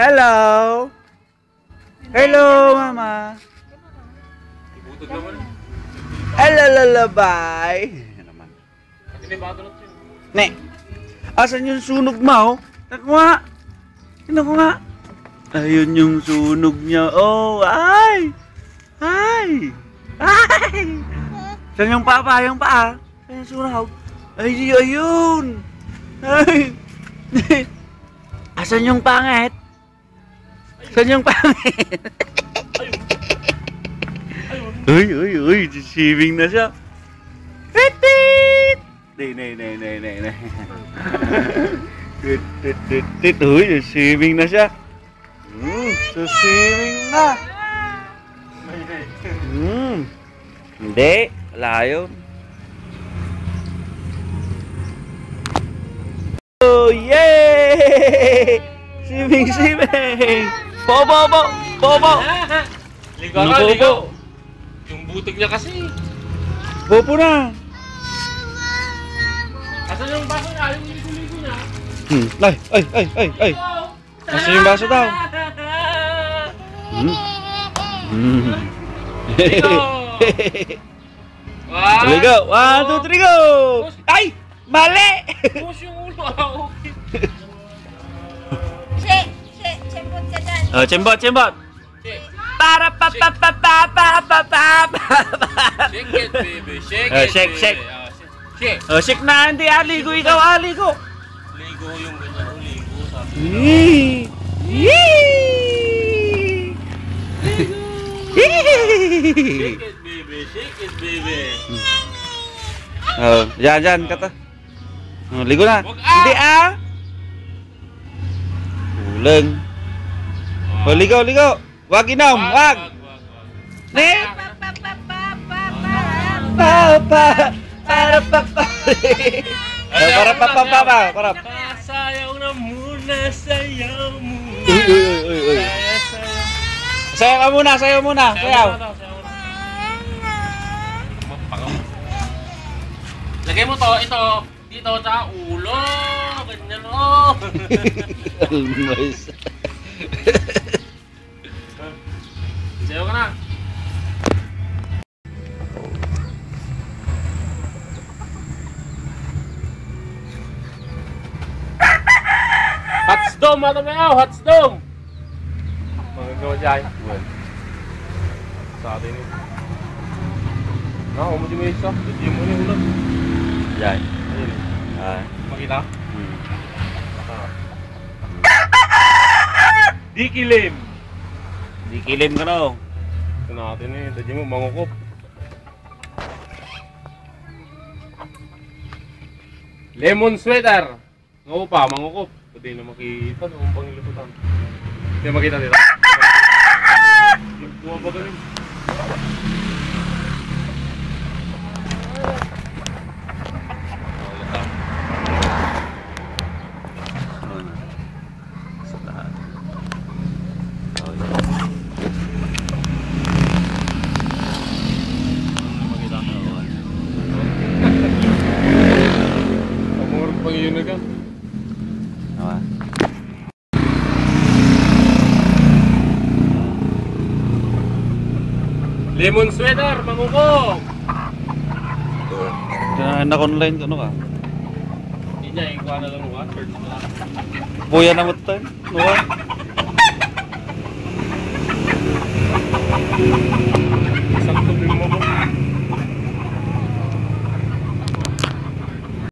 Hello. Hello, mama. Ibutod naman. Hello, lalabay. Yun. Ne. Asan yung sunog mo? Ko nga. Ayun yung sunog niya. Oh, ay. Ay. Ay. Saan yung papa? Yung paa? Saan yung sunog? Ay, ayun. Ay. Asan yung pangit? Saan yung pangit? Uy, uy, uy, deceiving na siya. Titit! Nay, nay, nay, nay, nay, nay. Tit, tit, tit, tit. Uy, deceiving na siya. Hmm, deceiving na. Hmm. Hindi, wala yun. Oh, yay! Swimming, swimming! Bobo, bobo, bobo! Ligaw ka, ligaw. Yung butig niya kasi. Bobo na! Asan yung baso niya? Yung ligo-ligo niya. Hmm. Ay, ay, ay, ay, ay! Asan yung baso daw? Hmm. Hmm. Wow! There we go! One, two, three, go! Ay! Mali! Push yung ulo. Ah, Oh, cembot! Shake. Para pa pa pa pa pa pa pa pa Shake it, baby. Shake Ah, it, shake, baby. shake. Ah, shake. Oh, shake na, hindi aligo, ikaw aligo! Ligo yung ganyan. Oh, ligo. Sabi ko. Yee! Yee! Shake it, baby. Shake it, baby. Oh, yan, yan, kata. Oh, ligo na. Ah! Hindi ah! Kulang. Oh, ligo, ligo. Wag inom, wag! Ne! Pa, pa, pa, pa, pa, pa. Papa! Para pa pa! Para pa pa pa pa! Para. Sayaw na muna, sayaw muna. Uy, uy, uy, uy, uy. Saya, sayaw. Ka muna, sayaw muna, sayaw. Lagay mo to, ito, dito sa ulo. Ganyan oh. Almost. dome, ano ba yaw? Hats dome. Magagawa dyan. Sa atin yun. Ah, umudi mo isa. Hindi mo yung ulan. Yan. Ayun. Ah. Makita? hmm. Di kilim. Di kilim ka no. Ito natin eh. Tadyo mo, mangukop. Lemon sweater. Nga pa, mangukop. Hindi na makita noong pangilututan. Hindi na makita nila. Nagbuwa ba ganun? Pag-iunog ka? Lemon sweater, mangukop. Kaya na-online ka no ka? Hindi niya, ikuha na lang mga shirt na lang. Buya na mo tayo. No ka?